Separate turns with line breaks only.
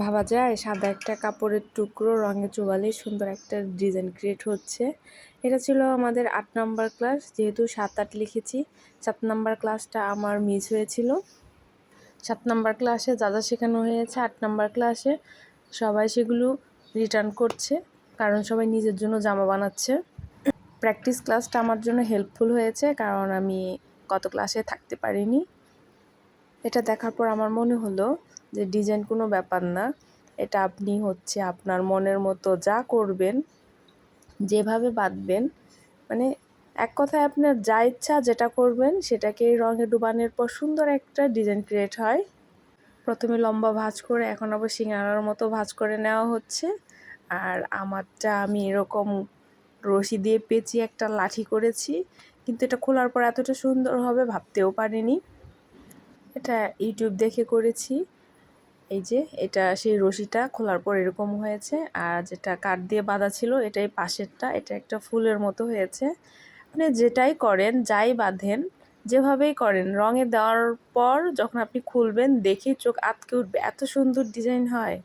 ভাবা যায়, সাদা একটা কাপড়ের টুকরো, রঙে চোবালে সুন্দর একটা ডিজাইন ক্রিয়েট হচ্ছে। এটা ছিল আমাদের আট নাম্বার ক্লাস যেহেতু সাত আট লিখেছি, সাত নাম্বার ক্লাসটা আমার মিস হয়েছিল। সাত নাম্বার ক্লাসে যা যা শেখানো হয়েছে, আট নাম্বার ক্লাসে সবাই সেগুলো রিটার্ন করছে, কারণ সবাই নিজের জন্য জামা বানাচ্ছে। প্র্যাকটিস ক্লাসটা আমার জন্য হেল্পফুল হয়েছে, কারণ আমি গত ক্লাসে থাকতে পারিনি। এটা দেখার পর আমার মনে হলো যে ডিজাইন কোনো ব্যাপার না। এটা আপনি হচ্ছে আপনার মনের মতো যা করবেন, যেভাবে বাঁধবেন মানে এক কথায় আপনার যা ইচ্ছা যেটা করবেন সেটাকে রঙে ডুবানোর পর সুন্দর একটা ডিজাইন ক্রিয়েট হয়। প্রথমে লম্বা ভাঁজ করে, এখন আবার সিঙ্গারার মতো ভাঁজ করে নেওয়া হচ্ছে। আর আমারটা আমি এরকম রশি দিয়ে পেঁচিয়ে একটা লাঠি করেছি, কিন্তু এটা খোলার পর এতটা সুন্দর হবে ভাবতেও পারিনি। এটা ইউটিউব দেখে করেছি। এই যে, এটা সেই রশিটা খোলার পর এরকম হয়েছে। আর যেটা কাঠ দিয়ে বাঁধা ছিল, এটাই পাশেরটা। এটা একটা ফুলের মতো হয়েছে। মানে যেটাই করেন, যাই বাঁধেন, যেভাবেই করেন, রঙে দেওয়ার পর যখন আপনি খুলবেন দেখেই চোখ আটকে উঠবে। এত সুন্দর ডিজাইন হয়।